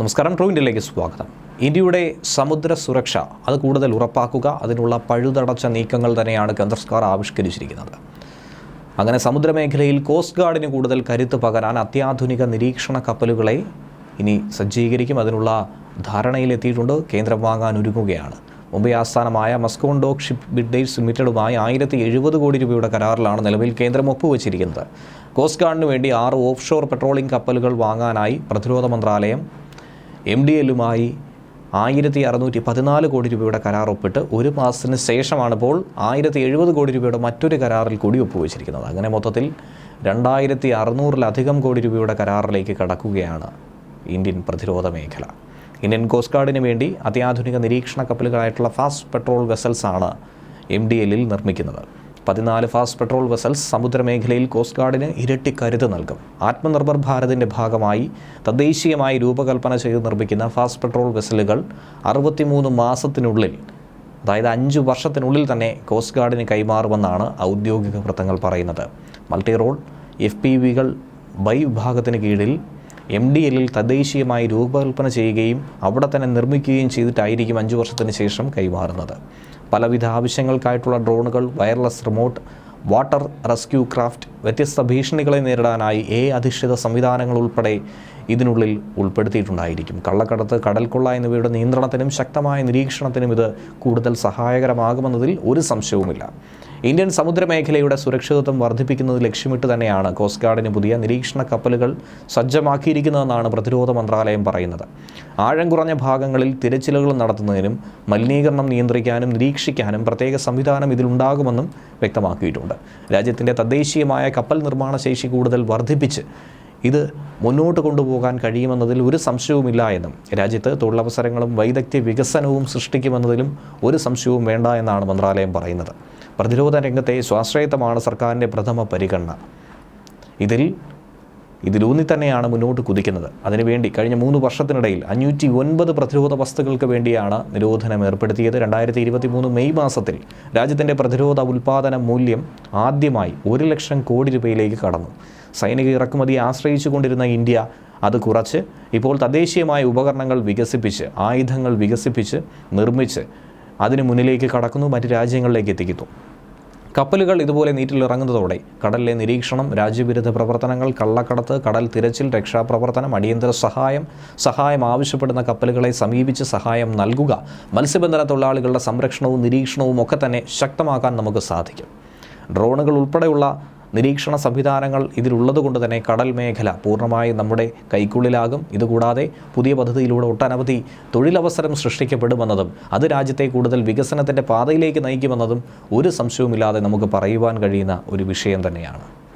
നമസ്കാരം ട്രൂ സ്വാഗതം. ഇന്ത്യയുടെ സമുദ്ര സുരക്ഷ അത് കൂടുതൽ ഉറപ്പാക്കുക അതിനുള്ള പഴുതടച്ച നീക്കങ്ങൾ തന്നെയാണ് കേന്ദ്ര സർക്കാർ ആവിഷ്കരിച്ചിരിക്കുന്നത്. അങ്ങനെ സമുദ്രമേഖലയിൽ കോസ്റ്റ് ഗാർഡിന് കൂടുതൽ കരുത്ത് പകരാൻ അത്യാധുനിക നിരീക്ഷണ കപ്പലുകളെ ഇനി സജ്ജീകരിക്കും അതിനുള്ള ധാരണയിലെത്തിയിട്ടുണ്ട്. കേന്ദ്രം വാങ്ങാൻ ഒരുങ്ങുകയാണ്. മുംബൈ ആസ്ഥാനമായ മസ്കോണ്ടോക് ഷിപ്പ് ബിഡേഴ്സ് ലിമിറ്റഡുമായി ആയിരത്തി എഴുപത് കോടി രൂപയുടെ കരാറിലാണ് നിലവിൽ കേന്ദ്രം ഒപ്പുവച്ചിരിക്കുന്നത്. കോസ്റ്റ് ഗാർഡിന് വേണ്ടി ആറ് ഓഫ് ഷോർ പെട്രോളിംഗ് കപ്പലുകൾ വാങ്ങാനായി പ്രതിരോധ മന്ത്രാലയം എം ഡി എല്ലുമായി ആയിരത്തി അറുന്നൂറ്റി പതിനാല് കോടി രൂപയുടെ കരാർ ഒപ്പിട്ട് ഒരു മാസത്തിന് ശേഷമാണ് ഇപ്പോൾ ആയിരത്തി എഴുപത് കോടി രൂപയുടെ മറ്റൊരു കരാറിൽ കൂടി ഒപ്പുവെച്ചിരിക്കുന്നത്. അങ്ങനെ മൊത്തത്തിൽ രണ്ടായിരത്തി അറുന്നൂറിലധികം കോടി രൂപയുടെ കരാറിലേക്ക് കടക്കുകയാണ് ഇന്ത്യൻ പ്രതിരോധ മേഖല. ഇന്ത്യൻ കോസ്റ്റ് ഗാർഡിന് വേണ്ടി അത്യാധുനിക നിരീക്ഷണ കപ്പലുകളായിട്ടുള്ള ഫാസ്റ്റ് പെട്രോൾ വെസൽസാണ് എം ഡി എല്ലിൽ നിർമ്മിക്കുന്നത്. പതിനാല് ഫാസ്റ്റ് പെട്രോൾ വെസൽസ് സമുദ്രമേഖലയിൽ കോസ്റ്റ് ഗാർഡിന് ഇരട്ടി കരുത്ത് നൽകും. ആത്മനിർഭർ ഭാരതിന്റെ ഭാഗമായി തദ്ദേശീയമായി രൂപകൽപ്പന ചെയ്ത് നിർമ്മിക്കുന്ന ഫാസ്റ്റ് പെട്രോൾ വെസലുകൾ അറുപത്തിമൂന്ന് മാസത്തിനുള്ളിൽ അതായത് അഞ്ച് വർഷത്തിനുള്ളിൽ തന്നെ കോസ്റ്റ് ഗാർഡിന് കൈമാറുമെന്നാണ് ഔദ്യോഗിക വൃത്തങ്ങൾ പറയുന്നത്. മൾട്ടി റോൾ എഫ് പി വികൾ ബൈ വിഭാഗത്തിന് കീഴിൽ എം ഡി എല്ലിൽ തദ്ദേശീയമായി രൂപകൽപ്പന ചെയ്യുകയും അവിടെ തന്നെ നിർമ്മിക്കുകയും ചെയ്തിട്ടായിരിക്കും അഞ്ച് വർഷത്തിന് ശേഷം കൈമാറുന്നത്. പലവിധ ആവശ്യങ്ങൾക്കായിട്ടുള്ള ഡ്രോണുകൾ wireless remote water rescue craft വ്യത്യസ്ത ഭീഷണികളെ നേരിടാനായി എ അധിഷ്ഠിത സംവിധാനങ്ങൾ ഉൾപ്പെടെ ഇതിനുള്ളിൽ ഉൾപ്പെടുത്തിയിട്ടുണ്ടായിരിക്കും. കള്ളക്കടത്ത് കടൽക്കൊള്ള എന്നിവയുടെ നിയന്ത്രണത്തിനും ശക്തമായ നിരീക്ഷണത്തിനും ഇത് കൂടുതൽ സഹായകരമാകുമെന്നതിൽ ഒരു സംശയവുമില്ല. ഇന്ത്യൻ സമുദ്രമേഖലയുടെ സുരക്ഷിതത്വം വർദ്ധിപ്പിക്കുന്നത് ലക്ഷ്യമിട്ട് തന്നെയാണ് കോസ്റ്റ് ഗാർഡിന് പുതിയ നിരീക്ഷണ കപ്പലുകൾ സജ്ജമാക്കിയിരിക്കുന്നതെന്നാണ് പ്രതിരോധ മന്ത്രാലയം പറയുന്നത്. ആഴം കുറഞ്ഞ ഭാഗങ്ങളിൽ തിരച്ചിലുകൾ നടത്തുന്നതിനും മലിനീകരണം നിയന്ത്രിക്കാനും നിരീക്ഷിക്കാനും പ്രത്യേക സംവിധാനം ഇതിലുണ്ടാകുമെന്നും വ്യക്തമാക്കിയിട്ടുണ്ട്. രാജ്യത്തിന്റെ തദ്ദേശീയമായ കപ്പൽ നിർമ്മാണ ശേഷി കൂടുതൽ വർദ്ധിപ്പിച്ച് ഇത് മുന്നോട്ട് കൊണ്ടുപോകാൻ കഴിയുമെന്നതിൽ ഒരു സംശയവുമില്ല എന്നും രാജ്യത്ത് തൊഴിലവസരങ്ങളും വൈദഗ്ധ്യ വികസനവും സൃഷ്ടിക്കുമെന്നതിലും ഒരു സംശയവും വേണ്ട എന്നാണ് മന്ത്രാലയം പറയുന്നത്. പ്രതിരോധ രംഗത്തെ സ്വാശ്രയത്വമാണ് സർക്കാരിന്റെ പ്രഥമ പരിഗണന. ഇതിൽ ഇതിലൂന്നി തന്നെയാണ് മുന്നോട്ട് കുതിക്കുന്നത്. അതിനുവേണ്ടി കഴിഞ്ഞ മൂന്ന് വർഷത്തിനിടയിൽ അഞ്ഞൂറ്റി ഒൻപത് പ്രതിരോധ വസ്തുക്കൾക്ക് വേണ്ടിയാണ് നിരോധനം ഏർപ്പെടുത്തിയത്. രണ്ടായിരത്തി ഇരുപത്തി മൂന്ന് മെയ് മാസത്തിൽ രാജ്യത്തിന്റെ പ്രതിരോധ ഉൽപ്പാദന മൂല്യം ആദ്യമായി ഒരു ലക്ഷം കോടി രൂപയിലേക്ക് കടന്നു. സൈനിക ഇറക്കുമതിയെ ആശ്രയിച്ചു കൊണ്ടിരുന്ന ഇന്ത്യ അത് കുറച്ച് ഇപ്പോൾ തദ്ദേശീയമായ ഉപകരണങ്ങൾ വികസിപ്പിച്ച് ആയുധങ്ങൾ വികസിപ്പിച്ച് നിർമ്മിച്ച് അതിന് മുന്നിലേക്ക് കടക്കുന്നു മറ്റ് രാജ്യങ്ങളിലേക്ക് എത്തിക്കുന്നു. കപ്പലുകൾ ഇതുപോലെ നീറ്റിലിറങ്ങുന്നതോടെ കടലിലെ നിരീക്ഷണം രാജ്യവിരുദ്ധ പ്രവർത്തനങ്ങൾ കള്ളക്കടത്ത് കടൽ തിരച്ചിൽ രക്ഷാപ്രവർത്തനം അടിയന്തര സഹായം സഹായം ആവശ്യപ്പെടുന്ന കപ്പലുകളെ സമീപിച്ച് സഹായം നൽകുക മത്സ്യബന്ധന തൊഴിലാളികളുടെ സംരക്ഷണവും നിരീക്ഷണവും ഒക്കെ തന്നെ ശക്തമാക്കാൻ നമുക്ക് സാധിക്കും. ഡ്രോണുകൾ ഉൾപ്പെടെയുള്ള നിരീക്ഷണ സംവിധാനങ്ങൾ ഇതിലുള്ളത് കൊണ്ട് തന്നെ കടൽ മേഖല പൂർണമായും നമ്മുടെ കൈക്കുള്ളിലാകും. ഇതുകൂടാതെ പുതിയ പദ്ധതിയിലൂടെ ഒട്ടനവധി തൊഴിലവസരം സൃഷ്ടിക്കപ്പെടുമെന്നതും അത് രാജ്യത്തെ കൂടുതൽ വികസനത്തിന്റെ പാതയിലേക്ക് നയിക്കുമെന്നതും ഒരു സംശയവുമില്ലാതെ നമുക്ക് പറയുവാൻ കഴിയുന്ന ഒരു വിഷയം തന്നെയാണ്.